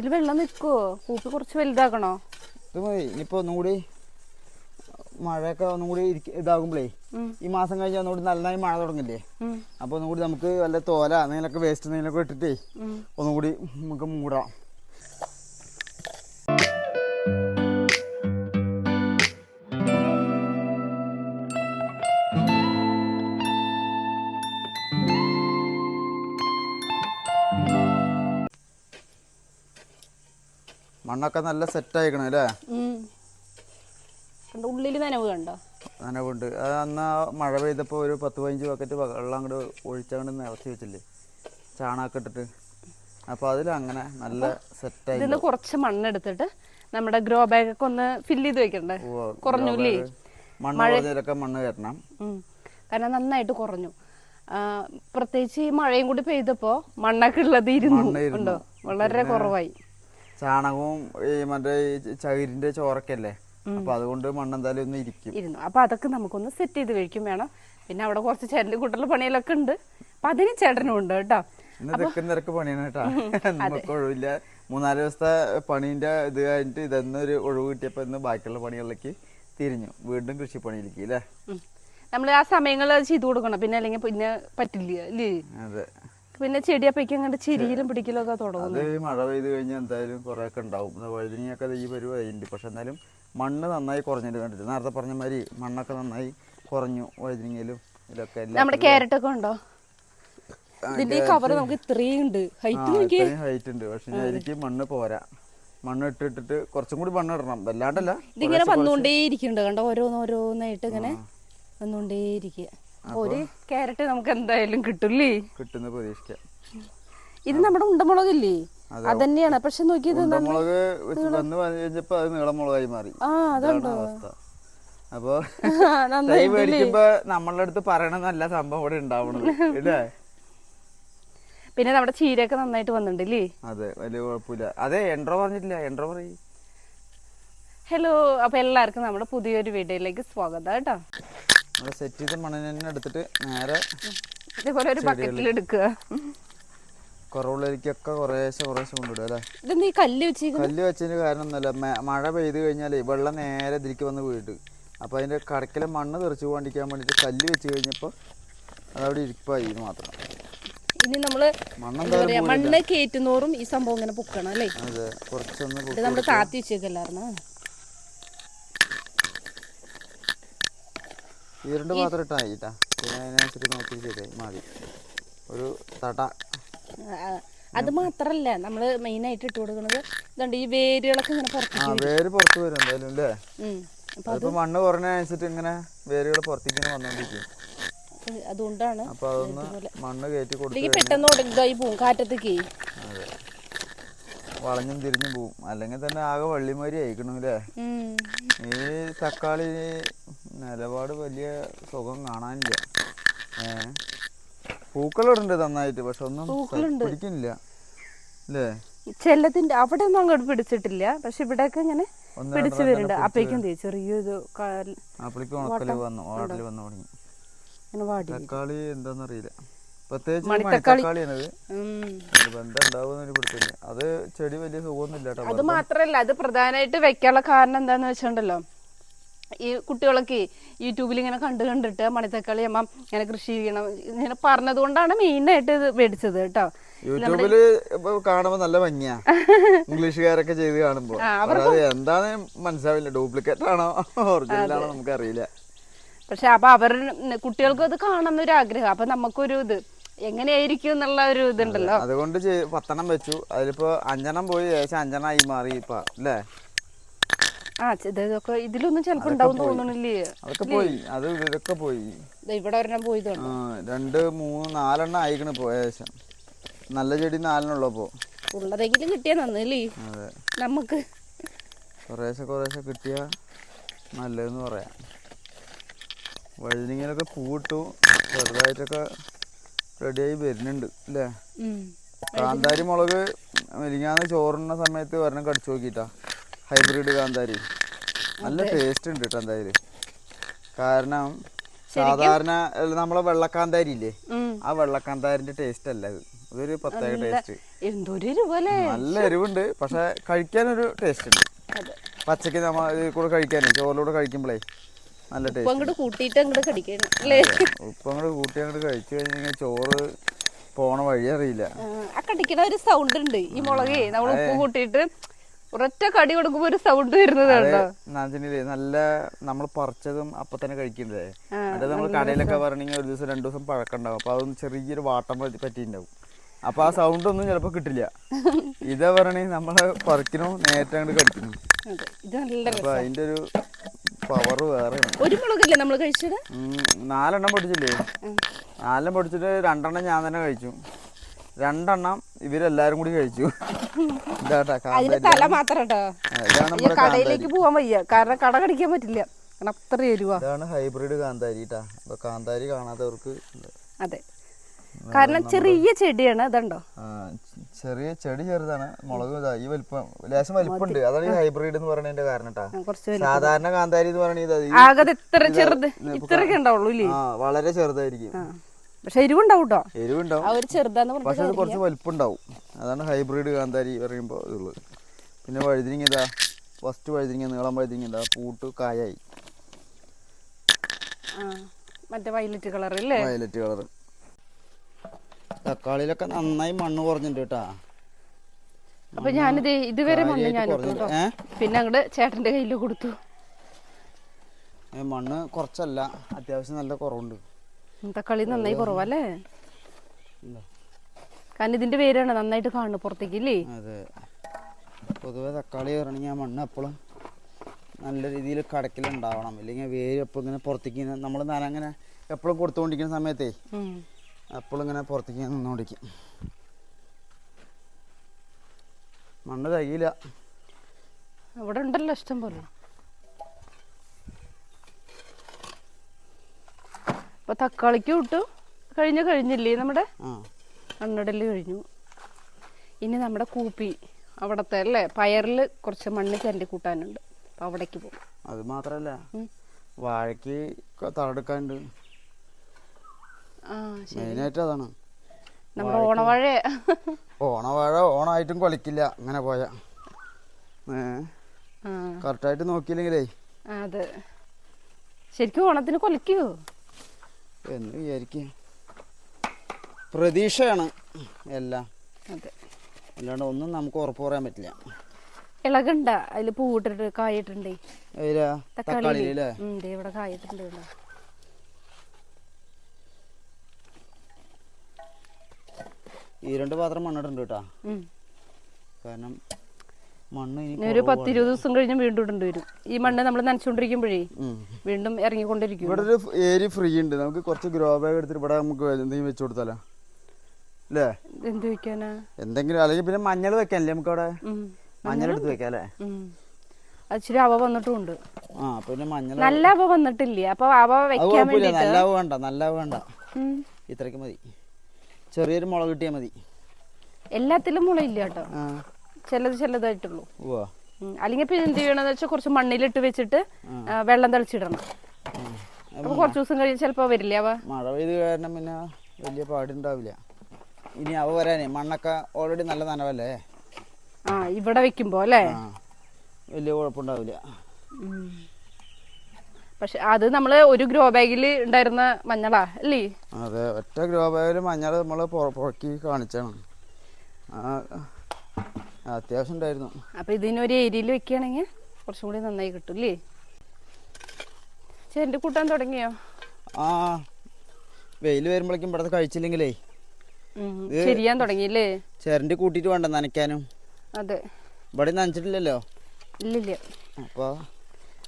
ഇതിൽ വെള്ളം നിൽക്കുവോ കൂപ്പി കുറച്ച് വലുതാക്കണോ? ഇത് മതി. ഇനിയിപ്പോൾ ഒന്നുകൂടി മഴയൊക്കെ ഒന്നുകൂടി ഇതാകുമ്പോഴേ. ഈ മാസം കഴിഞ്ഞ ഒന്നുകൂടി നല്ലതായി മഴ തുടങ്ങില്ലേ? അപ്പൊ ഒന്നുകൂടി നമുക്ക് വല്ല തോല എന്തെങ്കിലുമൊക്കെ വേസ്റ്റ് എന്തെങ്കിലുമൊക്കെ ഇട്ടിട്ടേ. ഒന്നുകൂടി നമുക്ക് മൂടാം. മണ്ണൊക്കെ നല്ല സെറ്റ് അല്ലേ? ഉം. കണ്ടോ ഉള്ളിൽ നനവ് കണ്ടോ നനവുണ്ട്. അത് അന്ന് മഴ പെയ്തപ്പോൾ ഒരു പത്ത് പതിനഞ്ച് ബക്കറ്റ് വെള്ളം അങ്ങോട്ട് ഒഴിച്ചങ്ങോട്ട് നിറച്ച് വെച്ചില്ലേ? ചാണകം ഇട്ടിട്ട്. അപ്പൊ അതിൽ അങ്ങനെ നല്ല സെറ്റ് ആയി കുറച്ച് മണ്ണെടുത്തിട്ട് നമ്മുടെ ഗ്രോ ബാഗ് ഒക്കെ ഒന്ന് ഫില്ല് ചെയ്ത് വെക്കണ്ടേ? കുറഞ്ഞു മണ്ണ് മണ്ണ് കയറ്റണം കാരണം നന്നായിട്ട് കുറഞ്ഞു. പ്രത്യേകിച്ച് ഈ മഴയും കൂടി പെയ്തപ്പോ മണ്ണൊക്കെ ഉള്ളത് ഇരുന്നു. ഇരുന്നു. ഉണ്ടോ? വളരെ കുറവായി. ചാണകവും ഈ മറ്റേ ഈ ചകിരിന്റെ ചോറൊക്കെയല്ലേ? അപ്പൊ അതുകൊണ്ട് മണ്ണ് എന്തായാലും ഒന്ന് ഇരിക്കും. ഇരുന്നു. അപ്പൊ അതൊക്കെ നമുക്കൊന്ന് സെറ്റ് ചെയ്ത് കഴിക്കും വേണം. പിന്നെ അവിടെ കുറച്ച് ചെല്ലു കുട്ടൽ പണികളൊക്കെ ഉണ്ട്. അപ്പൊ അതിന് ചേട്ടനും ഉണ്ട് കേട്ടോ. ഇന്ന് തെക്കും പണിയാണ് കേട്ടോ. നമുക്ക് ഒഴിവില്ല. മൂന്നാൽ ദിവസത്തെ പണീന്റെ ഇത് കഴിഞ്ഞിട്ട് ഇതെന്നൊരു ഒഴിവ് കിട്ടിയപ്പോ ഇന്ന് ബാക്കിയുള്ള പണികളിലേക്ക് തിരിഞ്ഞു. വീണ്ടും കൃഷിപ്പണിയിലേക്ക് അല്ലേ നമ്മൾ ആ സമയങ്ങളിൽ ചെയ്തു കൊടുക്കണം. പിന്നെ അല്ലെങ്കിൽ പിന്നെ പറ്റില്ല അല്ലേ അതെ. പിന്നെ ചെടി അപ്പയ്ക്ക് അങ്ങോട്ട് ചെരിയിലും പിടിക്കലൊക്കെ തുടങ്ങും അത് മഴ പെയ്ത് കഴിഞ്ഞാൽ എന്തായാലും കുറെ ഒക്കെ ഉണ്ടാവും വഴുതിനിയൊക്കെ ഈ പരിവായിട്ടുണ്ട് പക്ഷെ എന്നാലും മണ്ണ് നന്നായി കുറഞ്ഞിട്ട് കണ്ടിട്ട് നേരത്തെ പറഞ്ഞ മാതിരി മണ്ണൊക്കെ നന്നായി കുറഞ്ഞു വഴുതിനിങ്ങയിലും ഇതിലൊക്കെ എല്ലാം നമ്മുടെ ക്യാരറ്റ് ഒക്കെ ഉണ്ടോ? ഇതിന്റെ ഈ കവർ നമുക്ക് ഇത്രയും ഉണ്ട്. ഹൈറ്റ് ഹൈറ്റ് ഉണ്ട്. പക്ഷെ ഞാനിരിക്കും എനിക്ക് മണ്ണ് പോരാ. മണ്ണ് ഇട്ടിട്ടിട്ട് കുറച്ചും കൂടി മണ്ണ് ഇടണം. വല്ലാണ്ടല്ല. ഇതിങ്ങനെ വന്നുകൊണ്ടേ ഇരിക്കുന്നുണ്ട് കണ്ടോ? ഓരോന്നോരോന്നായിട്ട് ഇങ്ങനെ വന്നുകൊണ്ടേ ഇരിക്കുക ഒരു കാരറ്റ് നമുക്ക് എന്തായാലും കിട്ടില്ലേ? കിട്ടുന്ന പ്രതീക്ഷിക്കാം. ഇത് നമ്മുടെ ഉണ്ടമുളകില്ലേ? തന്നെയാണ് പക്ഷെ നോക്കിയത് മുളക് വെച്ച് വന്ന് കഴിഞ്ഞപ്പോ അത് നീളമുളകായി മാറി. ആ അതാണ്? അവസ്ഥ. അപ്പൊ തൈ മേടിക്കുമ്പോ നമ്മളുടെ അടുത്ത് പറയണ നല്ല സംഭവം ഇവിടെ ഉണ്ടാവണത്. ഇല്ലേ? പിന്നെ നമ്മുടെ ചീരയൊക്കെ നന്നായിട്ട് വന്നിട്ടില്ലേ അതെ വലിയ കുഴപ്പമില്ല. അതെ എൻട്രോ പറഞ്ഞിട്ടില്ല. എൻട്രോ പറയും. ഹലോ അപ്പൊ എല്ലാവർക്കും നമ്മുടെ പുതിയൊരു വീഡിയോയിലേക്ക് സ്വാഗതം കേട്ടോ. നമ്മൾ സെറ്റ് ചെയ്ത മണ്ണിനെ തന്നെ എടുത്തിട്ട് നേരെ ഇതേപോലെ ഒരു ബക്കറ്റിൽ എടുക്കുക. കുറവുള്ളരിക്കൊക്കെ കുറേശ്ശെ കുറേശ്ശെ കൊണ്ടിടുക അല്ലേ? ഇതെന്താ ഈ കല്ല് വെച്ച് കല്ല് വെച്ചതിന് കാരണം ഒന്നുമല്ല മഴ പെയ്ത് കഴിഞ്ഞാലേ വെള്ളം നേരെ ഇതിലേക്ക് വന്ന് വീട്ട് അപ്പോൾ അതിന്റെ കടക്കിലെ മണ്ണ് തെറിച്ച് പോകാണ്ടിരിക്കാൻ വേണ്ടിയിട്ട് കല്ല് വെച്ച് കഴിഞ്ഞപ്പോൾ അതവിടെ ഇരിപ്പായി മാത്രം. ഇനി നമ്മൾ മണ്ണ് എന്താ പറയാ മണ്ണ് കയറ്റുന്നോറും ഈ സംഭവം ഇങ്ങനെ പൊക്കണം അല്ലേ? അതെ കുറച്ചൊന്ന് ഇത് നമ്മൾ താത്തി വെച്ചേക്കല്ലായിരുന്നു? ഈ രണ്ട് പാത്രം ഇട്ടായിട്ടാ പിന്നെ അതിനനുസരിച്ച് നോക്കി ചെയ്തേ മതി. ഒരു തട. അത് മാത്രല്ല നമ്മൾ മെയിൻ ആയിട്ട് ഇട്ട് കൊടുക്കുന്നത് ഇതുണ്ട് ഈ വേരുകളൊക്കെ ഇങ്ങനെ പുറത്തേക്ക് വേര്. പുറത്ത് വരും എന്തായാലും അല്ലേ? ഉം. അപ്പൊ മണ്ണ് കുറഞ്ഞനുസരിച്ച് ഇങ്ങനെ വേരുകൾ പുറത്തേക്ക് ഇങ്ങനെ വന്നുകൊണ്ടിരിക്കും അതുകൊണ്ടാണ് അപ്പോൾ അതൊന്ന് മണ്ണ് കയറ്റി കൊടുക്കും പെട്ടെന്ന് പോവും കാറ്റത്തേക്ക്. വളഞ്ഞും തിരിഞ്ഞും പോവും. അല്ലെങ്കിൽ തന്നെ ആകെ വള്ളിമാരി അയക്കണം അല്ലേ? ഈ തക്കാളി നിലപാട് വലിയ സുഖം കാണാനില്ല. ഏ? പൂക്കളുണ്ട് നന്നായിട്ട് പക്ഷെ ഒന്നും പൂക്കളുണ്ട്. പിടിക്കുന്നില്ല. അല്ലേ ചെല്ലത്തിന്റെ അവിടെ ഒന്നും അങ്ങോട്ട് പിടിച്ചിട്ടില്ല. പക്ഷെ ഇവിടെയൊക്കെ ഇങ്ങനെ ഒന്ന് പിടിച്ചു വരുന്നുണ്ട്. അപ്പേക്കും ചെറിയൊരു കാൽ- അപ്പോഴേക്കും ഉണക്കൽ വന്നു ഓടൽ വന്നു തുടങ്ങി. ഇങ്ങനെ വാടി തക്കാളി എന്താന്നറിയില്ല. പ്രത്യേകിച്ച് മണിത്തക്കാളി. മണിത്തക്കാളിയാണത്. ഉം. ബന്ധം ഉണ്ടാവുമെന്ന് ഒരു പിടുത്തില്ല അത് ചെടി വലിയ സുഖമൊന്നുമില്ല കേട്ടോ അത് മാത്രല്ല അത് പ്രധാനമായിട്ട് വെക്കാനുള്ള കാരണം എന്താന്ന് വെച്ചിട്ടുണ്ടല്ലോ? ഈ കുട്ടികളൊക്കെ യൂട്യൂബിൽ ഇങ്ങനെ കണ്ട് കണ്ടിട്ട് മണിത്തക്കാളി അമ്മ ഇങ്ങനെ കൃഷി ചെയ്യണം ഇങ്ങനെ പറഞ്ഞത് കൊണ്ടാണ് മെയിനായിട്ട് ഇത് മേടിച്ചത് കേട്ടോ. യൂട്യൂബിൽ കാണുമ്പോ നല്ല ഭംഗിയാ. ഇംഗ്ലീഷുകാരൊക്കെ ചെയ്ത് കാണുമ്പോ. എന്താന്ന് മനസ്സിലാവില്ല. ഡ്യൂപ്ലിക്കേറ്റ് ആണോ? ഒറിജിനൽ ആണോ നമുക്ക് അറിയില്ല. പക്ഷെ അപ്പൊ അവർ കുട്ടികൾക്ക് അത് കാണണം ഒരു ആഗ്രഹം. അപ്പൊ നമുക്കൊരു ഇത് എങ്ങനെയായിരിക്കും എന്നുള്ള ഒരു ഇതുണ്ടല്ലോ. അതുകൊണ്ട് പത്തെണ്ണം വെച്ചു. അതിലിപ്പോ അഞ്ചെണ്ണം പോയി. ഏകദേശം അഞ്ചെണ്ണമായി മാറി ഇപ്പൊ അല്ലേ? ആ ഇതൊക്കെ ഇതിലൊന്നും ചിലപ്പോ ഉണ്ടാവും തോന്നണില്ലേ? അതൊക്കെ പോയി. അത് ഇതൊക്കെ പോയി. ഇവിടെ ഒരെണ്ണം പോയി രണ്ട് മൂന്ന് നാലെണ്ണം ആയിക്കണ് ഇപ്പൊ ഏകദേശം. നല്ല ചെടി നാലെണ്ണുള്ളപ്പോ ഉള്ളതെങ്കിലും കിട്ടിയ നന്നല്ലേ? നമുക്ക്. കുറേശ്ശെ കുറേശ്ശെ കിട്ടിയ നല്ലതെന്ന് പറയാം. വഴുതിങ്ങനൊക്കെ പൂട്ടു ചെറുതായിട്ടൊക്കെ റെഡിയായി വരുന്നുണ്ട് അല്ലേ? കാന്താരി മുളക് മെലിങ്ങാന്ന് ചോറുന്ന സമയത്ത് ഒരെണ്ണം കടിച്ചു നോക്കിട്ടാ ഹൈബ്രിഡ് കാന്താരി. നല്ല ടേസ്റ്റ് ഉണ്ട് കേട്ടോ എന്തായാലും. കാരണം സാധാരണ നമ്മളെ വെള്ളക്കാന്താരി ഇല്ലേ. ആ വെള്ളക്കാന്താരിന്റെ ടേസ്റ്റ് അല്ല ഇത് ഇതൊരു പ്രത്യേക ടേസ്റ്റ് നല്ല എരിവുണ്ട് പക്ഷെ കഴിക്കാനൊരു ടേസ്റ്റ് ഉണ്ട്. പച്ചക്ക് നമ്മ കൂടെ കഴിക്കാനേ ചോറിലൂടെ കഴിക്കുമ്പോഴേ നല്ല ടേസ്റ്റ് അങ്ങോട്ട് കൂട്ടിയിട്ട് അങ്ങോട്ട് കടിക്കണം അല്ലേ? ഉപ്പ് അങ്ങോട്ട് കൂട്ടി അങ്ങോട്ട് കഴിച്ചു കഴിഞ്ഞാൽ ചോറ് പോണ വഴി അറിയില്ല കടിക്കണ ഒരു സൗണ്ട് ഉണ്ട് ഈ മുളകേ. നമ്മൾ ഉപ്പ് കൂട്ടിയിട്ട് ഒരൊറ്റ കടി കൊടുക്കുമ്പോ ഒരു സൗണ്ട് വരുന്നത് നല്ല നമ്മൾ പറിച്ചതും അപ്പൊ തന്നെ കഴിക്കണ്ടേ അത് നമ്മൾ കടയിലൊക്കെ പറയണെങ്കിൽ ഒരു ദിവസം രണ്ടു ദിവസം പഴക്കണ്ടാവും. അപ്പൊ അതൊന്ന് ചെറിയൊരു വാട്ടം പറ്റി- പറ്റിയിട്ടുണ്ടാവും. അപ്പൊ ആ സൗണ്ട് ഒന്നും ചിലപ്പോ കിട്ടില്ല. ഇതാ പറയണേ നമ്മൾ പറിക്കണു നേരത്തെ അങ്ങോട്ട് കടിക്കുന്നു. അപ്പൊ അതിന്റെ ഒരു പവർ വേറെ ഒരു മുളകല്ലേ നമ്മൾ കഴിച്ചത്? നാലെണ്ണം പൊടിച്ചില്ലേ? നാലെണ്ണം പൊടിച്ചിട്ട് രണ്ടെണ്ണം ഞാൻ തന്നെ കഴിച്ചു. രണ്ടെണ്ണം ഇവരെല്ലാരും കൂടി കഴിച്ചു. അതിന്റെ തല മാത്രം കേട്ടോ ഈ കടയിലേക്ക് പോവാൻ വയ്യ. കാരണം കട കടിക്കാൻ പറ്റില്ല. കാരണം അത്ര എരിവാ. ഇതാണ് ഹൈബ്രിഡ് കാന്താരി അപ്പൊ കാന്താരി കാണാത്തവർക്ക് അതെ. കാരണം ചെറിയ ചെടിയാണ് അതുണ്ടോ ചെറിയ ചെടി ചെറുതാണ്. മുളക് ഈ വലിപ്പം ലേശം വലിപ്പുണ്ട്. അതാണ് ഈ ഹൈബ്രിഡ് എന്ന് പറയുന്നതിന്റെ കാരണം സാധാരണ കാന്താരി എന്ന് പറയുന്നത് ഈ- ആകെ ഇത്ര ചെറുത് ഇത്രയൊക്കെ ഉണ്ടാവുള്ളൂ ആ വളരെ ചെറുതായിരിക്കും. പക്ഷെ എരിവുണ്ടാവും കേട്ടോ എരിവുണ്ടാവും. ആ ഒരു ചെറുതാന്ന് പക്ഷെ അത് കുറച്ച് വലിപ്പുണ്ടാവും. അതാണ് ഹൈബ്രിഡ് കാന്താരി പറയുമ്പോൾ ഇതുള്ളത് പിന്നെ വഴുതിരിങ്ങ ഇതാ. ഫസ്റ്റ് വഴുതിരിങ്ങ നീളം വഴുതിരിങ്ങ ഇതാ. പൂട്ട് കായായി. മറ്റേ വയലറ്റ് കളർ അല്ലേ? വയലറ്റ് കളർ തക്കാളിയിലൊക്കെ നന്നായി മണ്ണ് കുറഞ്ഞിട്ടുണ്ട് കേട്ടാ. അപ്പൊ ഞാനിത് ഇതുവരെ മണ്ണ് ഞാൻ പിന്നെ അങ്ങോട്ട് ചേട്ടന്റെ കയ്യിൽ കൊടുത്തു. മണ്ണ് കുറച്ചല്ല. അത്യാവശ്യം നല്ല കുറവുണ്ട്. തക്കാളി നന്നായി കുറവല്ലേ. കാരണം ഇതിന്റെ പേരാണ് നന്നായിട്ട് കാണുന്നത് പുറത്തേക്ക് ഇല്ലേ അതെ. പൊതുവെ തക്കാളി കയറണമെങ്കിൽ ആ മണ്ണ് എപ്പോഴും നല്ല രീതിയിൽ കടക്കിലുണ്ടാവണം. ഇല്ലെങ്കിൽ വേര് എപ്പോഴും ഇങ്ങനെ പുറത്തേക്ക് നമ്മൾ നനങ്ങനെ എപ്പോഴും കൊടുത്തുകൊണ്ടിരിക്കുന്ന സമയത്തേ. എപ്പോഴും ഇങ്ങനെ പുറത്തേക്ക് നിന്നുകൊണ്ടിരിക്കും മണ്ണ് തികയില്ല ഇവിടെ ഉണ്ടല്ലോ ഇഷ്ടം പോലെ. അപ്പൊ തക്കാളിക്ക് വിട്ടു കഴിഞ്ഞ കഴിഞ്ഞില്ലേ നമ്മുടെ? മണ്ണിടൽ കഴിഞ്ഞു. ഇനി നമ്മുടെ കൂപ്പി അവിടത്തെ അല്ലേ? പയറിൽ കുറച്ച് മണ്ണ് ചരണ്ടി കൂട്ടാനുണ്ട്. അപ്പൊ അവിടേക്ക് പോകും. അത് മാത്രല്ല. വാഴക്ക് വാഴയ്ക്ക് തളെടുക്കാനുണ്ട് മെയിനായിട്ട് അതാണ്. നമ്മുടെ ഓണവാഴ. ഓണവാഴ ഓണായിട്ടും കൊലക്കില്ല. അങ്ങനെ പോയ. കറക്റ്റായിട്ട് നോക്കിയില്ലെങ്കിലേ. അതെ. ശരിക്കും ഓണത്തിന് കൊലയ്ക്കുവോ എന്ന് വിചാരിക്കുക പ്രതീക്ഷയാണ് എല്ലാം. അതെ. അല്ലാണ്ട് ഒന്നും നമുക്ക് ഉറപ്പ് പറയാൻ പറ്റില്ല. ഇളകണ്ട. അതിൽ പൂവിട്ടിട്ട് കായിട്ടുണ്ട് തക്കാളി ഇവിടെ കായിട്ടുണ്ട്. ഈ രണ്ട് പാത്രം മണ്ണിട്ടുണ്ട് കേട്ടാ. കാരണം മണ്ണ് ഒരു പത്തിരുപത് ദിവസം കഴിഞ്ഞ് വീണ്ടും ഇടേണ്ടി വരും. ഈ മണ്ണ് നമ്മൾ നനച്ചുകൊണ്ടിരിക്കുമ്പോഴേ. വീണ്ടും ഇറങ്ങിക്കൊണ്ടിരിക്കും. ഇവിടെ ഒരു ഏരിയ ഫ്രീ ഉണ്ട്. നമുക്ക് കുറച്ച് ഗ്രോ ബാഗ് എടുത്തിട്ട് ഇവിടെ നമുക്ക് എന്തെങ്കിലും വെച്ചു കൊടുത്താലോ? അല്ലേ? എന്ത് വെക്കാനാ? എന്തെങ്കിലും അല്ലെങ്കിൽ പിന്നെ മഞ്ഞൾ വെക്കാനല്ലേ നമുക്ക് അവിടെ. മഞ്ഞൾ എടുത്ത് വെക്കാം അല്ലേ ഇച്ചിരി അവ വന്നിട്ടുണ്ട് ആ പിന്നെ മഞ്ഞൾ നല്ല അവ വന്നിട്ടില്ല? അപ്പൊ അവ വെക്കാൻ കുഴപ്പമില്ല. നല്ല നല്ല വേണ്ട നല്ല വേണ്ട. ഉം. ഇത്രയ്ക്ക് മതി. ചെറിയൊരു മുളക് കിട്ടിയാൽ മതി. എല്ലാത്തിലും മുളയില്ല കേട്ടോ. ആ. ചിലത് ചിലതായിട്ടുള്ളൂ. അല്ലെങ്കിൽ പിന്നെ എന്ത് ചെയ്യണമെന്ന് വെച്ചാൽ കുറച്ച് മണ്ണിലിട്ട് വെച്ചിട്ട് വെള്ളം തളിച്ചിടണം. അപ്പൊ കുറച്ച് ദിവസം കഴിഞ്ഞ് ചിലപ്പോ വരില്ലേ അവ? മഴ പെയ്ത് കാരണം പിന്നെ വലിയ പാടുണ്ടാവില്ല. ഇനി അവ വരാനേ മണ്ണൊക്കെ ഓൾറെഡി നല്ല നനവല്ലേ? ആ ഇവിടെ വെക്കുമ്പോ അല്ലേ? വലിയ കുഴപ്പമുണ്ടാവില്ല. പക്ഷെ അത് നമ്മൾ ഒരു ഗ്രോ ബാഗിൽ ഉണ്ടായിരുന്ന മഞ്ഞളാ അല്ലേ? അതെ ഒറ്റ ഗ്രോ ബാഗിൽ മഞ്ഞൾ നമ്മൾ പുറക്കി കാണിച്ചാണ് അത്യാവശ്യം ഉണ്ടായിരുന്നു. അപ്പൊ ഇതിനൊരു ഏരിയയിൽ വെക്കുകയാണെങ്കിൽ കുറച്ചും കൂടി നന്നായി കിട്ടും അല്ലേ? ചേന്റെ കൂട്ടാൻ തുടങ്ങിയോ? ആ വെയിൽ വരുമ്പോഴേക്കും ഇവിടെ കഴിച്ചില്ലെങ്കിലേ. ശരിയാൻ തുടങ്ങിയില്ലേ? ചിരണ്ടി കൂട്ടിയിട്ട് വേണ്ട നനയ്ക്കാനും. അതെ. ഇവിടെ നനച്ചിട്ടില്ലല്ലോ? ഇല്ലില്ല. അപ്പോൾ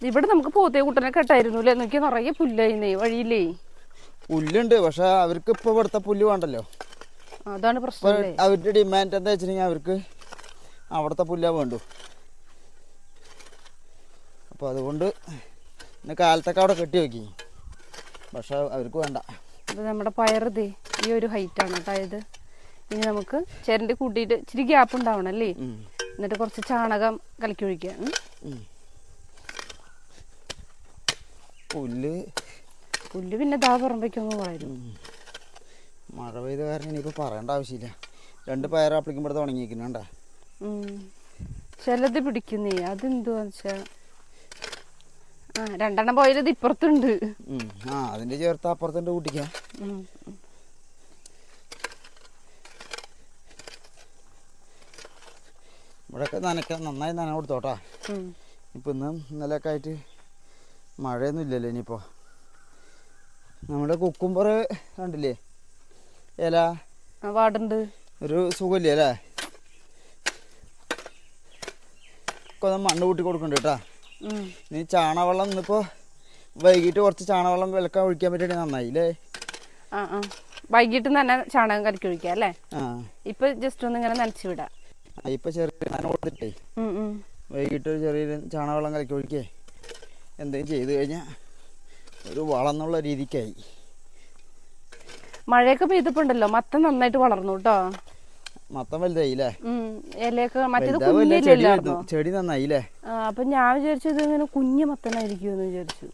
ഇവിടെ നമുക്ക് പോത്തേ കൂട്ടനെ കെട്ടായിരുന്നു അല്ലേ? നോക്കി നിറയെ പുല്ലായിരുന്നേ വഴിയില്ലേ പുല്ലുണ്ട് പക്ഷെ അവർക്ക് ഇപ്പൊ ഇവിടുത്തെ പുല്ല് വേണ്ടല്ലോ. അതാണ് പ്രശ്നം അവരുടെ ഡിമാൻഡ് എന്താ വെച്ചിട്ടുണ്ടെങ്കിൽ അവർക്ക് അവിടുത്തെ പുല്ലാ വേണ്ടു. അപ്പോൾ അതുകൊണ്ട് ഇന്ന് കാലത്തൊക്കെ അവിടെ കെട്ടി വെക്കി. പക്ഷെ അവർക്ക് വേണ്ട. നമ്മുടെ പയറുതേ ഈ ഒരു ഹൈറ്റ് ആണ്. അതായത് ഇനി നമുക്ക് ചേരണ്ടി കൂട്ടിയിട്ട് ഇച്ചിരി ഗ്യാപ്പ് ഉണ്ടാവണം അല്ലേ. എന്നിട്ട് കുറച്ച് ചാണകം കലക്കി ഒഴിക്കുക. പുല്ല്. പുല്ല് പിന്നെ ദാ പറമ്പയ്ക്കൊന്നും പറയുന്നു മഴ പെയ്ത കാരണം ഇനിയിപ്പോൾ പറയേണ്ട ആവശ്യമില്ല. രണ്ട് പയർ അപ്പിളിക്കുമ്പോഴത്തെ ഉണങ്ങിയിരിക്കുന്നുണ്ട. ചിലത് പിടിക്കുന്നേ അതെന്തുവാന്ന് വെച്ചാ ആ രണ്ടെണ്ണം പോയത് ഇപ്പുറത്തുണ്ട്. ആ അതിന്റെ ചേർത്ത് അപ്പുറത്തുണ്ട് കൂട്ടിക്കാം. ഇവിടെയൊക്കെ നനയ്ക്കാം നന്നായി നന കൊടുത്തോട്ടാ. ഇപ്പൊ ഇന്നും ഇന്നലെയൊക്കെ ആയിട്ട് മഴയൊന്നും ഇല്ലല്ലോ ഇനിയിപ്പോൾ നമ്മുടെ കുക്കുംബർ കണ്ടില്ലേ? ഇല. വാടുണ്ട്. ഒരു സുഖമില്ലേ അല്ലേ? ഒക്കെ മണ്ണ് കൂട്ടി കൊടുക്കണ്ട കേട്ടാ. നീ ചാണവെള്ളം ഇന്നിപ്പോൾ വൈകിട്ട് കുറച്ച് ചാണവെള്ളം വിലക്കാൻ ഒഴിക്കാൻ പറ്റുകയാണെങ്കിൽ നന്നായി ആ ആ. വൈകിട്ട് തന്നെ ചാണകം കലക്കി ഒഴിക്കാം അല്ലേ? ഇപ്പൊ ജസ്റ്റ് ഒന്ന് ഇങ്ങനെ നനച്ചു വിടാം. ഇപ്പൊ ചെറിയ നന കൊടുത്തിട്ടേ. വൈകിട്ട് ഒരു ചെറിയ ചാണകവെള്ളം കലക്കി ഒഴിക്കേ. എന്തെങ്കിലും ചെയ്തു കഴിഞ്ഞാൽ ഒരു വളർന്നുള്ള രീതിക്കായി. മഴയൊക്കെ പെയ്തപ്പോണ്ടല്ലോ മത്തം നന്നായിട്ട് വളർന്നു കേട്ടോ. മൊത്തം വലുതായില്ലേ? ചെടി നന്നായില്ലേ? അപ്പൊ ഞാൻ വിചാരിച്ചു ഇത് ഇങ്ങനെ കുഞ്ഞു മത്തനായിരിക്കുമെന്ന് വിചാരിച്ചു.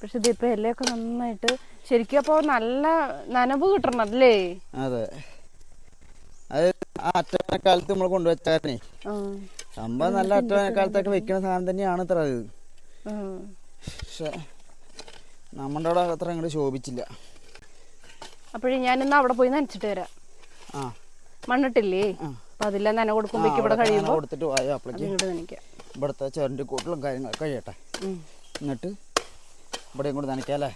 പക്ഷെ ഇതിപ്പോ ഇലയൊക്കെ നന്നായിട്ട് ശരിക്കും അപ്പൊ നല്ല നനവ് കിട്ടണം അല്ലേ? അതെ. അത് നമ്മൾ കൊണ്ടുവച്ചേ നമ്മൾ. സംഭവം നല്ല അറ്റവനക്കാലത്തൊക്കെ വെക്കുന്ന സാധനം തന്നെയാണ് ഇത്ര അത് ഉം. പക്ഷെ നമ്മുടെ അവിടെ അത്ര അങ്ങോട്ട് ശോഭിച്ചില്ല. അപ്പോഴേ ഞാനിന്ന് അവിടെ പോയി നനച്ചിട്ട് വരാം. ആ. മണ്ണിട്ടില്ലേ. അപ്പൊ അതില്ല നന കൊടുക്കുമ്പോഴേക്ക് ഇവിടെ കഴിയുമ്പോൾ കഴിയുമ്പോ കൊടുത്തിട്ട് പോയോ അത് അപ്പോഴേക്ക് ഇങ്ങോട്ട് നനയ്ക്കാം. ഇവിടുത്തെ ചെറിന്റെ കൂട്ടിലും കാര്യങ്ങൾ കഴിയട്ടെ. എന്നിട്ട് ഇവിടെയും കൂടെ നനയ്ക്കാല്ലേ.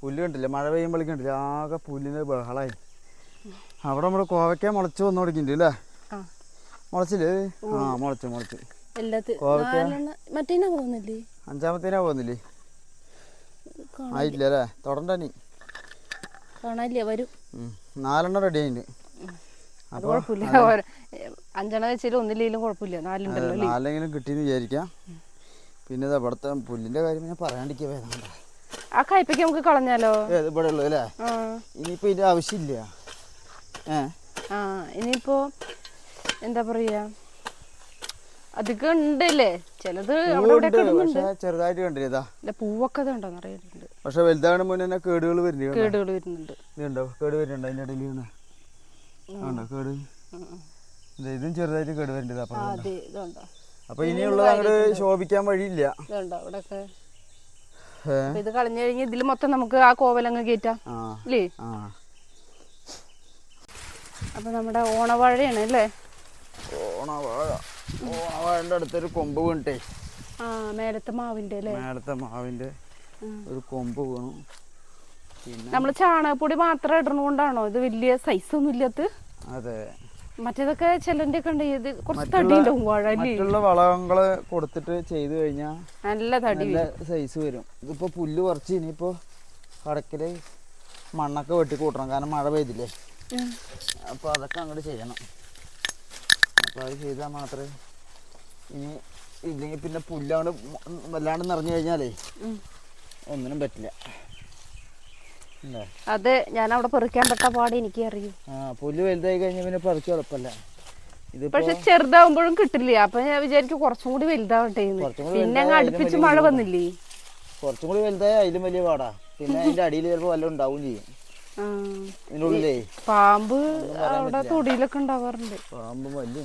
പുല്ല് കണ്ടില്ല? മഴ പെയ്യുമ്പോഴേക്കും കണ്ടില്ല? ആകെ പുല്ലിന് ബഹളായി അവിടെ നമ്മുടെ കോവയ്ക്ക മുളച്ച് വന്നു തുടങ്ങിയിട്ടുണ്ട് അല്ലേ? ആ. മുളച്ചില്ലേ? ആ മുളച്ച് മുളച്ച്. അഞ്ചാമത്തേനാ പോകുന്നില്ലേ? ആയിട്ടില്ല അല്ലേ? തുടണ്ട നീ. നാലെണ്ണം റെഡി ആയിട്ടുണ്ട്. അത് കുഴപ്പമില്ല. ഓരോ- അഞ്ചെണ്ണം വെച്ചാലും ഒന്നില്ലെങ്കിലും കുഴപ്പമില്ല. നാലുണ്ടല്ലോ അല്ലേ? നാലെങ്കിലും കിട്ടിയെന്ന് വിചാരിക്കാം. പിന്നെ ഇവിടുത്തെ പുല്ലിന്റെ കാര്യം ഞാൻ പറയാണ്ടിരിക്കേ ആ കയ്പയ്ക്ക് നമുക്ക് കളഞ്ഞാലോ? ഇവിടെ ഉള്ളു അല്ലേ? ഇനിയിപ്പോ ഇതിന്റെ ആവശ്യമില്ല. ആ ഇനിയിപ്പോ എന്താ പറയാ? ഉണ്ടല്ലേ? ചിലത് ചെറുതായിട്ട് പൂവൊക്കെ പക്ഷെ വലുതാണ് മുന്നേ കേടുകൾ വരുന്നുണ്ട് കേടുകൾ വരുന്നുണ്ട്. കേട് വരുന്നുണ്ട് അതിന്റെ ഇടയിൽ കേട്? ഇതും ചെറുതായിട്ട് കേട് വരേണ്ടത് ഇതുണ്ടോ? അപ്പൊ ഇനിയുള്ളത് അങ്ങോട്ട് ശോഭിക്കാൻ വഴിയില്ല. ഇത് കളഞ്ഞു കഴിഞ്ഞ ഇതിൽ മൊത്തം നമുക്ക് ആ കോവലങ്ങ് കയറ്റാം. അല്ലേ അപ്പൊ നമ്മുടെ ഓണവാഴയാണ് അല്ലേ? ഓണവാഴ. ഓണവാഴന്റെ അടുത്തൊരു കൊമ്പ് വീണിട്ടേ. ആ മേലത്തെ മാവിന്റെ അല്ലേ? മേലത്തെ മാവിന്റെ ഒരു കൊമ്പ് വീണു. നമ്മൾ ചാണകപ്പൊടി മാത്രം ഇടണോണ്ടാണോ? ഇത് വലിയ സൈസ് ഒന്നും ഇല്ലാത്ത? അതെ. മറ്റേതൊക്കെ ചിലന്റെ ഒക്കെ ഉണ്ട്. ഇത് കുറച്ച് തടി ഉണ്ടാവും മറ്റുള്ള വളങ്ങൾ കൊടുത്തിട്ട് ചെയ്തു കഴിഞ്ഞാൽ നല്ല തടി സൈസ് വരും. ഇതിപ്പോ പുല്ല് കുറച്ച് ഇനിയിപ്പോ കടക്കിൽ മണ്ണൊക്കെ വെട്ടി കൂട്ടണം. കാരണം മഴ പെയ്തില്ലേ? അപ്പൊ അതൊക്കെ അങ്ങോട്ട് ചെയ്യണം. അപ്പൊ അത് ചെയ്താൽ മാത്രമേ ഇനി ഇല്ലെങ്കിൽ പിന്നെ പുല്ലാണ്ട് വല്ലാണ്ട് നിറഞ്ഞു കഴിഞ്ഞാലേ. ഒന്നിനും പറ്റില്ല. അത് ഞാൻ അവിടെ പെറുക്കാൻ പെട്ട പാട് എനിക്ക് അറിയും പുല്ല് വലുതായി പിന്നെ പറിച്ച് പക്ഷെ ചെറുതാവുമ്പോഴും കിട്ടില്ല? അപ്പൊ ഞാൻ വിചാരിക്കും കുറച്ചും കൂടി വലുതാവട്ടെ. പിന്നെ അങ്ങ് അടുപ്പിച്ച് മഴ വന്നില്ലേ? കുറച്ചും കൂടി വലുതായ അതിലും വലിയ പാടാ. പിന്നെ അതിന്റെ അടിയിൽ ചിലപ്പോ വല്ലതും ഉണ്ടാവും ചെയ്യും. പാമ്പ് അവിടെ തൊടിയിലൊക്കെ ഉണ്ടാവാറുണ്ട്. പാമ്പ് വലിയ.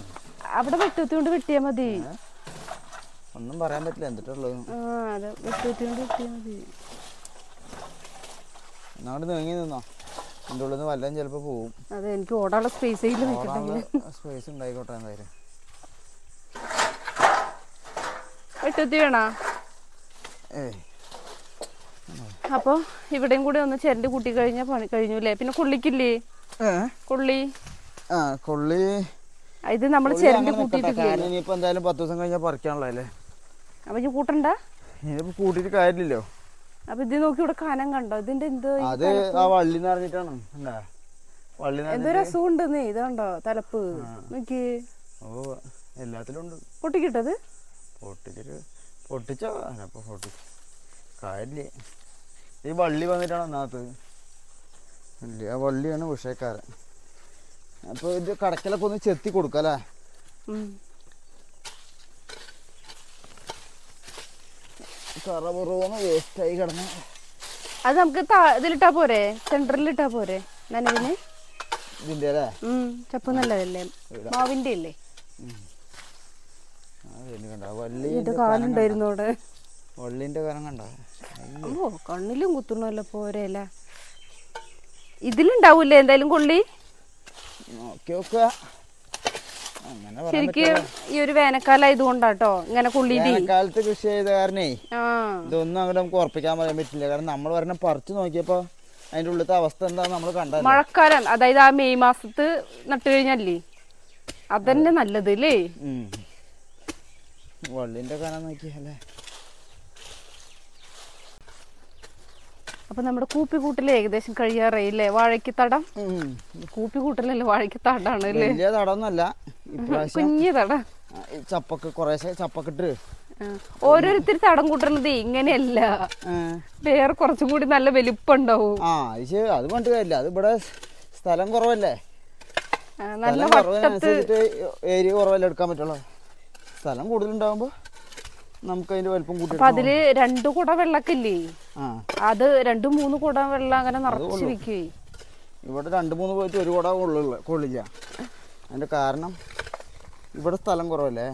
അവിടെ വെട്ടുത്തി കൊണ്ട് വെട്ടിയാ മതി. ഒന്നും പറയാൻ പറ്റില്ല. എന്തിട്ടുള്ളത്? ആ അതെ വെട്ടുത്തി കൊണ്ട് വെട്ടിയാ മതി. അങ്ങോട്ട് നീങ്ങി നിന്നോ. എന്റെ ഉള്ളിൽ നിന്ന് വല്ലതും ചിലപ്പോൾ പോവും. അതെ എനിക്ക് ഓടാനുള്ള സ്പേസ് സ്പേസ് ഉണ്ടായിക്കോട്ടെ എന്തായാലും. വെട്ടുത്തി വേണോ? ഏയ്. അപ്പൊ ഇവിടെയും കൂടി ഒന്ന് ചെരണ്ടി കൂട്ടി കഴിഞ്ഞാൽ പണി കഴിഞ്ഞു അല്ലേ പിന്നെ കുള്ളിക്കില്ലേ? കൊള്ളി. ആ കൊള്ളി. ഇത് നമ്മൾ ചെരണ്ടി കാരണം ഇനിയിപ്പോൾ എന്തായാലും പത്ത് ദിവസം കഴിഞ്ഞാൽ പറിക്കാനുള്ളതല്ലേ? അപ്പൊ ഈ കൂട്ടണ്ട? ഇനിയിപ്പോൾ കൂട്ടിയിട്ട് കാര്യമില്ലല്ലോ. അപ്പൊ ഇത് നോക്കി ഇവിടെ കനം കണ്ടോ? ഇതിന്റെ എന്തോ അത് ആ വള്ളി നിറഞ്ഞിട്ടാണ് വള്ളി എന്തോ രസം ഉണ്ടെന്നേ ഇത് കണ്ടോ തലപ്പ്. നോക്കി. ഓ എല്ലാത്തിലും ഉണ്ട്. പൊട്ടിക്കിട്ടത് പൊട്ടിച്ചിട്ട് പൊട്ടിച്ചോ? അപ്പൊ പൊട്ടി കാര്യമില്ലേ. ഈ വള്ളി വന്നിട്ടാണ് ഒന്നാമത്തത് ഇല്ല ആ വള്ളിയാണ് വിഷയക്കാരൻ അപ്പോൾ ഇത് കടക്കലൊക്കെ ഒന്ന് ചെത്തി കൊടുക്കല്ലേ? അല്ലേ ഉം. കറ പുറമെ വേസ്റ്റായി കിടന്ന്. അത് നമുക്ക് ഇതിലിട്ടാ പോരെ? സെന്ററിൽ ഇട്ടാ പോരെ? നനവിന്? ഇതിന്റെ അല്ലേ ചപ്പ് നല്ലതല്ലേ? മാവിന്റെ അല്ലേ ആ ഇതിന് കണ്ട? വള്ളി ഇതിന്റെ കാലുണ്ടായിരുന്നു അവിടെ. വള്ളിന്റെ കനം കണ്ട? കണ്ണിലും കുത്തണല്ലോ പോരല്ല ഇതിലുണ്ടാവൂലേ? എന്തായാലും കൊള്ളി? നോക്കി നോക്കുക ശരിക്കും ഈ ഒരു വേനൽക്കാലം ആയതുകൊണ്ടാട്ടോ ഇങ്ങനെ കൊള്ളിയിട്ട് വേനൽക്കാലത്ത് കൃഷി ചെയ്ത കാരണേ ഇതൊന്നും അങ്ങനെ നമുക്ക് ഉറപ്പിക്കാൻ പറയാൻ പറ്റില്ല. കാരണം നമ്മൾ പറഞ്ഞ പറിച്ചു നോക്കിയപ്പോ അതിന്റെ ഉള്ളിലത്തെ അവസ്ഥ എന്താ നമ്മൾ കണ്ടത് മഴക്കാലം അതായത് ആ മെയ് മാസത്ത് നട്ടു കഴിഞ്ഞല്ലേ? അതന്നെ നല്ലത് അല്ലേ വള്ളിന്റെ കനം നോക്കിയല്ലേ അപ്പൊ നമ്മുടെ കൂപ്പിക്കൂട്ടിൽ ഏകദേശം കഴിയാറായില്ലേ? വാഴയ്ക്ക് തടം? കൂപ്പിക്കൂട്ടലല്ലേ വാഴയ്ക്ക് തടാണ് അല്ലേ തടം ഇപ്രാവശ്യം കുഞ്ഞു തട ചപ്പൊക്കെ കുറേശ്ശെ ചപ്പക്കിട്ട്. ഓരോരുത്തർ തടം കൂട്ടണത് ഇങ്ങനെയല്ല. വേറെ കുറച്ചും കൂടി നല്ല വലിപ്പുണ്ടാവും. ആ ഇത് അത് പറഞ്ഞിട്ട് കാര്യമില്ല അത് ഇവിടെ സ്ഥലം കുറവല്ലേ? നല്ല ഏരിയ കുറവല്ലേ എടുക്കാൻ പറ്റുള്ളൂ. സ്ഥലം കൂടുതലുണ്ടാകുമ്പോ നമുക്ക് അതിന്റെ വലിപ്പം കൂട്ടി അതിൽ രണ്ടു കുട വെള്ളക്കില്ലേ? അത് രണ്ടു മൂന്ന് കുട വെള്ളം അങ്ങനെ നിറച്ച് വെക്കേ ഇവിടെ രണ്ട് മൂന്ന് പോയിട്ട് ഒരു കുട കൊള്ളില്ല കൊള്ളില്ല. അതിന്റെ കാരണം ഇവിടെ സ്ഥലം കുറവല്ലേ?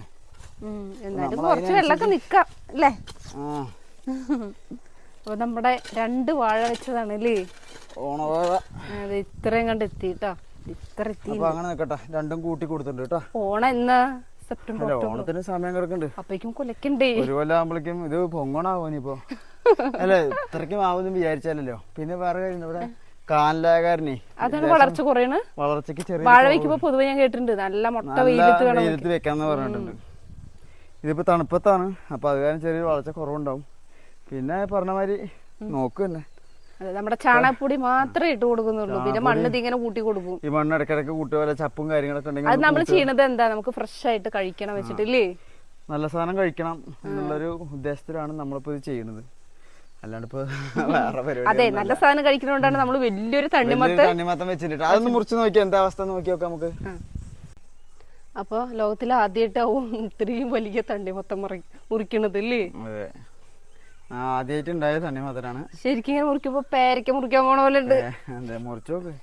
എന്നാലും കുറച്ച് വെള്ളമൊക്കെ നിക്കാം അല്ലേ? അപ്പൊ നമ്മുടെ രണ്ട് വാഴ വെച്ചതാണ് അല്ലേ? ഓണവാഴ. അത് ഇത്രയും കണ്ട് എത്തിട്ടോ ഇത്ര എത്തി. അങ്ങനെ നിക്കട്ടെ. രണ്ടും കൂട്ടി കൊടുത്തിട്ടുണ്ട് കേട്ടോ ഓണം എന്നാ? സെപ്റ്റംബർ ഓണത്തിന് സമയം കിടക്കുന്നുണ്ട്. അപ്പേക്കും കുലക്കണ്ടേ ഒരു കൊല്ലം ആകുമ്പോഴേക്കും ഇത് പൊങ്ങണാവോ ഇനിയിപ്പോ? അല്ലേ ഇത്രയ്ക്കും ആവുമെന്ന് വിചാരിച്ചാലല്ലോ. പിന്നെ വേറെ കാര്യം ഇവിടെ? കാനലാകാരനെ അതാണ് വളർച്ച കുറയണ് വളർച്ചയ്ക്ക് ചെറിയ വാഴ വെക്കുമ്പോ പൊതുവെ ഞാൻ കേട്ടിട്ടുണ്ട്. നല്ല മുട്ട വെയിലത്ത് വെയിലത്ത് വെക്കാന്ന് പറഞ്ഞിട്ടുണ്ട്. ഇതിപ്പോ തണുപ്പത്താണ്. അപ്പൊ അത് കാരണം ചെറിയൊരു വളർച്ച കുറവുണ്ടാവും. പിന്നെ പറഞ്ഞ മാതിരി നോക്ക് തന്നെ. നമ്മുടെ ചാണകപ്പൊടി മാത്രമേ ഇട്ട് കൊടുക്കുന്നുള്ളൂ. പിന്നെ മണ്ണ് ഇതിങ്ങനെ കൂട്ടി കൊടുക്കും. ഈ മണ്ണ് ഇടയ്ക്കിടയ്ക്ക് കൂട്ടുക വല്ല ചപ്പും കാര്യങ്ങളൊക്കെ ഉണ്ടെങ്കിൽ അത് നമ്മൾ ചെയ്യണത് എന്താ? നമുക്ക് ഫ്രഷ് ആയിട്ട് കഴിക്കണം വെച്ചിട്ടില്ലേ? നല്ല സാധനം കഴിക്കണം എന്നുള്ളൊരു ഉദ്ദേശത്തിലാണ് നമ്മളിപ്പോ ഇത് ചെയ്യുന്നത് അല്ലാണ്ട് ഇപ്പൊ വേറെ പരിപാടി അതെ നല്ല സാധനം കഴിക്കുന്നോണ്ടാണ് നമ്മൾ വലിയൊരു തണ്ണിമത്ത വലിയൊരു തണ്ണിമത്തം വെച്ചിട്ട്. അതൊന്ന് മുറിച്ച് നോക്കി എന്താ അവസ്ഥ നോക്കി നോക്കാം നമുക്ക്? അപ്പൊ ലോകത്തിൽ ആദ്യമായിട്ടാവും ഇത്രയും വലിയ തണ്ണിമത്തം മുറി മുറിക്കണത് അല്ലേ ആദ്യമായിട്ട് ഉണ്ടായ തണ്ണിമത്തനാണ്. ശരിക്കും ഇങ്ങനെ മുറിക്കുമ്പോ പേരക്ക മുറിക്കാൻ പോണ പോലെ ഉണ്ട്. അതെ മുറിച്ച് നോക്ക്.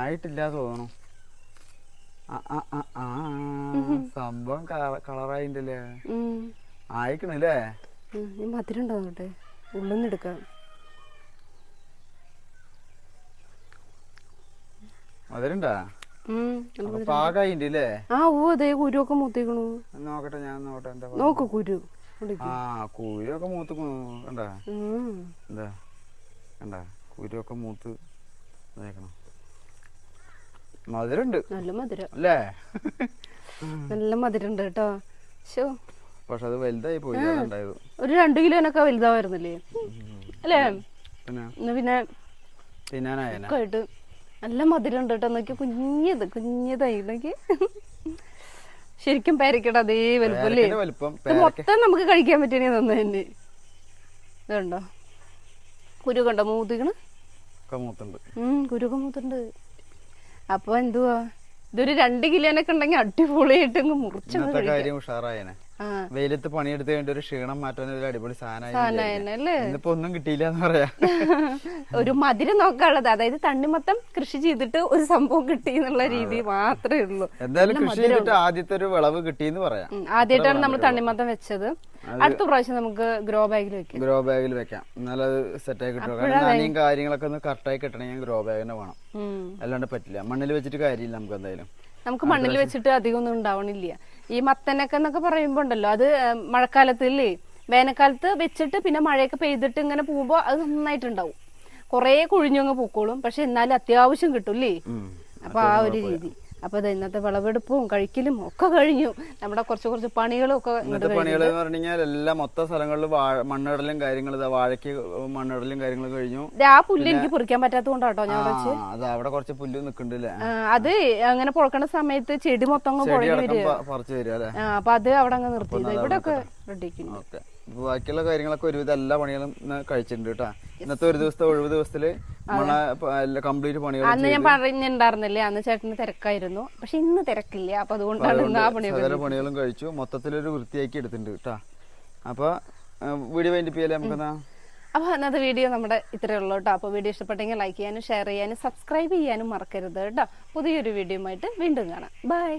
ആയിട്ടില്ല തോന്നുന്നു. സംഭവം കളറായിണ്ടല്ലേ. ആയിക്കണല്ലേ മധുരം ഉണ്ടോ എടുക്കാം. പാകായിണ്ട് അല്ലേ ആ ഓ അതേ കുരുവൊക്കെ മൂത്തിക്കണു. നോക്കട്ടെ ഞാൻ നോക്കട്ടെ എന്താ നോക്ക് കുരു. ആ കുരുവൊക്കെ മൂത്ത് കണ്ടാ? ഉം. എന്താ? കണ്ടാ? കുരുവൊക്കെ മൂത്ത് ഇതാക്കണം. മധുരണ്ട്. നല്ല മധുരം. അല്ലേ? നല്ല മധുരണ്ട് കേട്ടോ. ശോ പക്ഷെ അത് വലുതായി പോയി അതുണ്ടായത്. ഒരു രണ്ട് കിലോനൊക്കെ വലുതാവായിരുന്നില്ലേ? അല്ലേ? പിന്നെ? പിന്നെ തിന്നാനായന? നല്ല മധുരം ഉണ്ട് കേട്ടോ. നോക്കി കുഞ്ഞത് കുഞ്ഞതായി. നോക്കി ശരിക്കും പേരക്കട അതേ വലുപ്പല്ലേ മൊത്തം നമുക്ക് കഴിക്കാൻ പറ്റിയ തന്നെ തന്നെ. ഇതുണ്ടോ? കുരു കണ്ടോ? മൂത്തിക്കണ്? കുരുക്കെ മൂത്തുണ്ട്. അപ്പൊ എന്തുവാ? ഇതൊരു രണ്ട് കിലോനൊക്കെ ഉണ്ടെങ്കിൽ അടിപൊളിയായിട്ട് അങ്ങ് വെയിലത്ത് പണിയെടുത്ത് കഴിഞ്ഞ ഒരു ക്ഷീണം മാറ്റാൻ ഒരു അടിപൊളി സാധനം ഒന്നും കിട്ടിയില്ല എന്ന് പറയാ. ഒരു മധുരം നോക്കാനുള്ളത്. അതായത് തണ്ണിമത്തം കൃഷി ചെയ്തിട്ട് ഒരു സംഭവം കിട്ടി എന്നുള്ള രീതി മാത്രമേ ഉള്ളൂ. എന്തായാലും കൃഷി ചെയ്തിട്ട് ആദ്യത്തെ ഒരു വിളവ് കിട്ടിയെന്ന് പറയാം. ആദ്യമായിട്ടാണ് നമ്മൾ തണ്ണിമത്തം വെച്ചത്. അടുത്ത പ്രാവശ്യം നമുക്ക് ഗ്രോ ബാഗിൽ വെക്കാം. ഗ്രോ ബാഗിൽ വെക്കാം. എന്നാലും അത് സെറ്റ് ആയി കിട്ടും കാരണം നനയും കാര്യങ്ങളൊക്കെ ഒന്ന് കറക്റ്റായി കിട്ടണമെങ്കിൽ ഗ്രോ ബാഗ് തന്നെ വേണം. അല്ലാണ്ട് പറ്റില്ല. മണ്ണിൽ വെച്ചിട്ട് കാര്യമില്ല നമുക്ക് എന്തായാലും. നമുക്ക് മണ്ണിൽ വെച്ചിട്ട് അധികം ഒന്നും ഉണ്ടാവണില്ല. ഈ മത്തനൊക്കെ എന്നൊക്കെ പറയുമ്പോ ഉണ്ടല്ലോ അത് മഴക്കാലത്ത് ഇല്ലേ വേനൽക്കാലത്ത് വെച്ചിട്ട് പിന്നെ മഴയൊക്കെ പെയ്തിട്ട് ഇങ്ങനെ പോകുമ്പോ അത് നന്നായിട്ടുണ്ടാവും. കുറേ കുഴിഞ്ഞങ്ങ് പൂക്കോളും പക്ഷെ എന്നാലും അത്യാവശ്യം കിട്ടും അല്ലേ അപ്പൊ ആ ഒരു രീതി. അപ്പൊ ഇത് ഇന്നത്തെ വിളവെടുപ്പും കഴിക്കലും ഒക്കെ കഴിഞ്ഞു. നമ്മുടെ കുറച്ച് കുറച്ച് പണികളും ഒക്കെ ഇന്നത്തെ പണികൾ എന്ന് പറഞ്ഞാൽ എല്ലാ മൊത്തം സ്ഥലങ്ങളിലും മണ്ണിടലും കാര്യങ്ങളും വാഴയ്ക്ക് മണ്ണിടലും കാര്യങ്ങളും കഴിഞ്ഞു. ആ പുല്ല് എനിക്ക് പൊറിക്കാൻ പറ്റാത്തത് കൊണ്ടാട്ടോ ഞാൻ അത് അവിടെ കുറച്ച് പുല്ല് നിക്കണ്ടല്ലേ ആ, അത് അങ്ങനെ പൊളക്കണ സമയത്ത് ചെടി മൊത്തം വരും പറിച്ച് ആ, അപ്പൊ അത് അവിടെ അങ്ങ് നിർത്തി. ഇവിടെ ഒക്കെ ഓക്കെ. ബാക്കിയുള്ള കാര്യങ്ങളൊക്കെ ഒരുവിധം എല്ലാ പണികളും കഴിച്ചിട്ടുണ്ട് കേട്ടാ. ഇന്നത്തെ ഒരു ദിവസത്തെ ഒഴിവ് ദിവസത്തിൽ കംപ്ലീറ്റ് പണികൾ അന്ന് ഞാൻ പറഞ്ഞിട്ടുണ്ടായിരുന്നില്ലേ അന്ന് ചേട്ടന് തിരക്കായിരുന്നു. പക്ഷെ ഇന്ന് തിരക്കില്ല. അപ്പൊ അതുകൊണ്ടാണ് സകല പണികളും കഴിച്ചു. മൊത്തത്തിലൊരു വൃത്തിയാക്കി എടുത്തിട്ടുണ്ട് കേട്ടോ. അപ്പൊ വീഡിയോ വേണ്ടിപ്പിയല്ലേ നമുക്കെന്നാ? അപ്പോൾ അന്നത്തെ വീഡിയോ നമ്മുടെ ഇത്രയേ ഉള്ളൂ കേട്ടോ. അപ്പോൾ വീഡിയോ ഇഷ്ടപ്പെട്ടെങ്കിൽ ലൈക്ക് ചെയ്യാനും ഷെയർ ചെയ്യാനും സബ്സ്ക്രൈബ് ചെയ്യാനും മറക്കരുത് കേട്ടോ. പുതിയൊരു വീഡിയോ ആയിട്ട് വീണ്ടും കാണാം. ബൈ.